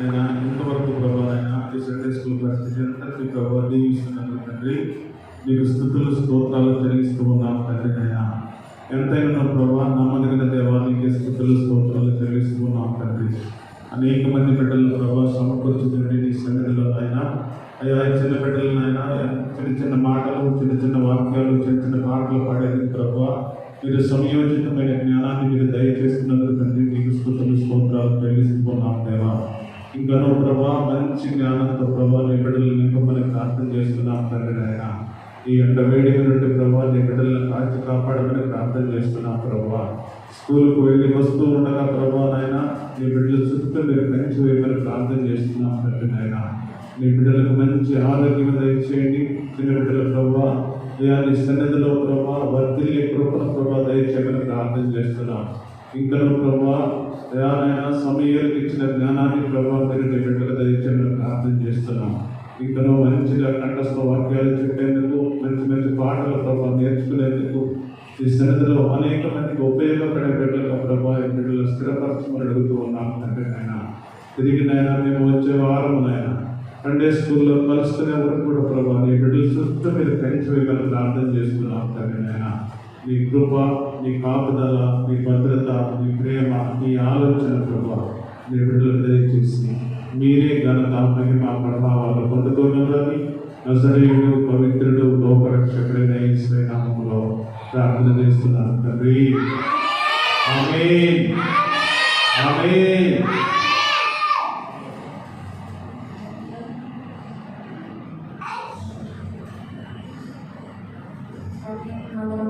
అయినా ఇంతవరకు ప్రభావైనా ఈ సండే స్కూల్ పరిస్థితి అంతటి ప్రభా దీవిస్తున్నందుకు తండ్రి మీకు స్థుతులు స్తోత్రాలు తెలిగిస్తూ ఉన్నాం తండ్రి అయినా ఎంతైనా ప్రభా నమ్మదగిన దేవానికి స్థుతులు స్తోత్రాలు తెలిగిస్తూ ఉన్నాం తండ్రి. అనేక మంది బిడ్డలను ప్రభా సమకూర్చుతుంటే నీ సన్నిధిలో అయినా అయ్యా చిన్న బిడ్డలను చిన్న చిన్న మాటలు చిన్న చిన్న వాక్యాలు చిన్న చిన్న పాటలు పాడేది ప్రభా మీరు సంయోజితమైన జ్ఞానాన్ని మీరు దయచేస్తున్నందుకు తండ్రి మీకు స్థుతులు స్తోత్రాలు చెల్లిస్తున్నాం ఇంకనో ప్రభా మంచి జ్ఞానంతో ప్రభా నీ బిడ్డలు నింపమని ప్రార్థన చేస్తున్నాం తండ్రి ఆయన ఈ ఎండ వేడి నుండి ప్రభా నీ బిడ్డలను కాచి కాపాడమని ప్రార్థన చేస్తున్నాం ప్రభా. స్కూల్కు వెళ్ళి వస్తూ ఉండగా ప్రభా నాయన నీ బిడ్డల చుట్టూ మీరు పెంచి వేయమని ప్రార్థన చేస్తున్నాం తండ్రి నాయన. నీ బిడ్డలకు మంచి ఆరోగ్యం దయచేయండి చిన్న బిడ్డల ప్రభా. నీ సన్నిధిలో ప్రభా వర్తిల్లి కృపణ ప్రభా దయచేయమని ప్రార్థన చేస్తున్నాం. ఇంకా ప్రభా దేవాలైన సమయానికి ఇచ్చిన జ్ఞానాన్ని ప్రభావం మీరు నీ దయచేయమని ప్రార్థన చేస్తున్నాం. ఇంకనూ మంచిగా కంఠస్థ వాక్యాలు చెప్పేందుకు మంచి మంచి పాటలు ప్రభావం నేర్చుకునేందుకు ఈ సన్నిధిలో అనేక మందికి ఉపయోగపడే బిడ్డల ప్రభావ బిడ్డలు స్థిరపరచమని అడుగుతూ ఉన్నాం తండ్రి నాయన. తిరిగి నాయన మేము వచ్చే వారం నాయన. సండే స్కూల్లో కలుస్తూనే వరకు కూడా ప్రభావ నీ బిడ్డలు చుట్టూ మీరు పెంచి వేయమని ప్రార్థన చేస్తున్నాం తండ్రి నాయన. నీ కృప నీ కాపుదల నీ భద్రత నీ ప్రేమ నీ ఆలోచన ప్రభా నీ బిడ్డలకు దయచేసి మీరే ఘనత మహిమ ప్రభావాలు పొందుకోగలరని నజరేయుడు పవిత్రుడు లోకరక్షకుడైన ఈశ్వరి నామములో ప్రార్థన చేస్తున్నాను తండ్రి. ఆమేన్. ఆమేన్. మంగళవారం